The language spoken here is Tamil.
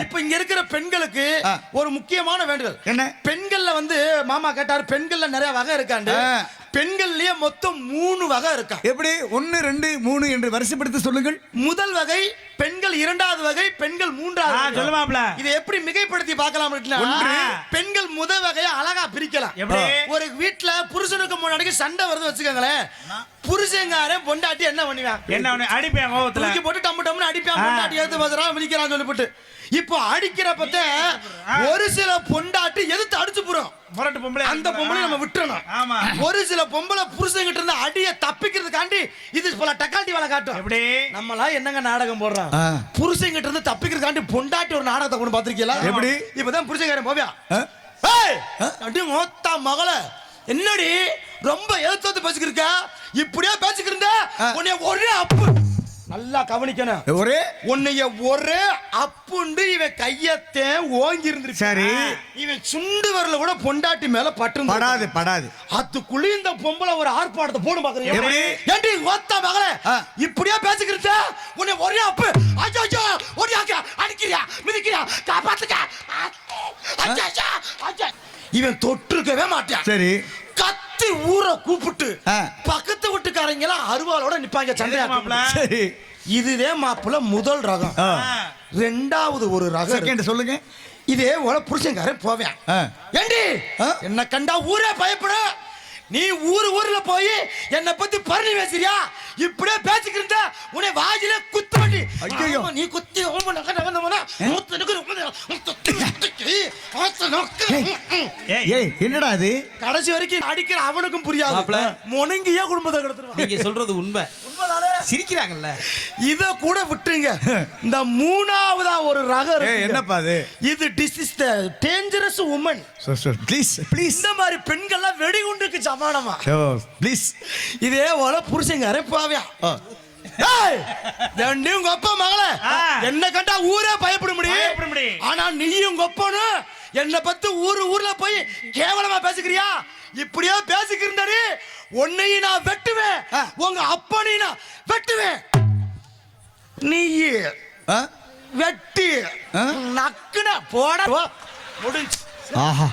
இப்ப இங்க இருக்கிற பெண்களுக்கு. ஒரு முக்கியமான வேண்டுதல் என்ன? பெண்கள்ல வந்து மாமா கேட்டாரு பெண்கள்ல நிறைய வகை இருக்காண்டு. பெண்கள்லயே மொத்தம் மூணு வகை இருக்கா? எப்படி? ஒன்னு ரெண்டு மூணு என்று வரிசைப்படுத்தி சொல்லுங்கள். முதல் வகை பெண்கள் இரண்டாவது வகை பெண்கள் மூன்றாவது வகை. சொல்லு மாப்ள. இதை எப்படி மிகைப்படுத்தி பார்க்கலாம். பெண்கள் முதல் வகையை அழகா பிரிக்கலாம்? ஒரு வீட்ல புருஷனுக்கு முன்னாடி சண்டை வருது வச்சுக்கோங்களேன். புருஷங்காரன் பொண்டாட்டி என்ன பண்ணுவான் என்ன அடிப்பேன் கோவத்துல. தூக்கி போட்டு டம்மு டம்னு அடிப்பான். பொண்டாட்டி எடுத்து பேசுறான் விழிக்கிறான் சொல்லிவிட்டு இப்போ அடிக்கிறப்பத்த ஒரு சில பொண்டாட்டி எதிர்த்து அடிச்சு முரட்டு பொம்பளை அந்த பொம்பளை நம்ம விட்டுறணும். ஆமா. ஒரு சில பொம்பளை புருஷங்கிட்ட இருந்து அடிய தப்பிக்கிறதுக்காண்டி இது போல டக்கால்ட்டி வேலை காட்டும். எப்படி? நம்மளாம் என்னங்க நாடகம் போடுறோம். புருஷங்கிட்ட இருந்து தப்பிக்கிறதுக்காண்டி பொண்டாட்டி ஒரு நாடகத்தை கொண்டு பாத்திருக்கீங்களா எப்படி? இப்பதான் புருஷங்காரன் போவியா? அடி மோத்தா மகள என்னடி ரொம்ப எழுத்து பேசிக்கிருக்க இப்படியே பேசிக்கிருந்த ஆ. உன்னைய ஒரே அப்பு நல்லா கவனிக்கணும். ஒரே? உன்னைய ஒரே அப்புண்டு இவன் கையத்தே ஓங்கி இருந்துருக்கு சரி. இவன் சுண்டு வரல கூட பொண்டாட்டி மேல பட்டு படாது படாது. அதுக்குள்ளே இந்த பொம்பளை ஒரு ஆர்ப்பாட்டத்தை போடும் பாக்குறீங்க எப்படி? ஏண்டி ஓத்த மகளே. இப்படியே பேசிக்கிருந்த உன்னை ஒரே அப்பு. ஐயோ ஐயோ ஒடியாக்க அடிக்கிறியா? மிதிக்கிறியா? காப்பாத்துக்க. இவன் தொட்டிருக்கவே மாட்டான் சரி. கத்தி ஊரை கூப்பிட்டு. பக்கத்து வீட்டுக்காரங்க எல்லாம் அருவாளோட நிப்பாங்க சண்டையா மாப்ள? சரி இதுவே மாப்பிள்ள முதல் ரகம். ரெண்டாவது ஒரு ரகம் சொல்லுங்க. இதே போல புருஷன்காரன் போவேன். ஏண்டி? ஆ? என்ன கண்டா ஊரே பயப்பட. நீ ஊரு ஊர்ல போய் என்ன பத்தி பரணி பேசுறியா? இப்படியே பேசிக்கிருந்த உன்னை வாயில குத்து வண்டி. ஆமா, நீ குத்தி ஓம நக நக நகனா, மூத்து. ஏய். ஏய். என்னடா அது கடைசி வரைக்கும் அடிக்கிற அவனுக்கும் புரியாது. முணங்கியே குடும்பத்தை கெடுத்துருவான். நீங்க சொல்றது உண்மை. சிரிக்கிறாங்கல்ல? இத கூட விட்டுருங்க. இந்த மூணாவதா ஒரு ரகம். என்னப்பா அது? இது this is the dangerous woman please please இந்த மாதிரி பெண்கள்லாம் வெடிகுண்டுக்கு சமானமா? ஓ ப்ளீஸ் இதே போல புருஷங்காரே பாவியா ஏய், ஏண்டி உங்க அப்பா மகளே. என்ன கண்டா ஊரே பயப்பட முடியும். ஆனா நீயும் உங்க அப்பனும் என்ன பத்தி ஊரு ஊர்ல போய் கேவலமா பேசிக்கிறியா? இப்படியே பேசிக்கிறந்தாரு உன்னையும் நான் வெட்டுவேன். உங்க அப்பனையும் நான் வெட்டுவேன் நீ வெட்டி? நக்குன போட முடிஞ்சு. ஆஹா.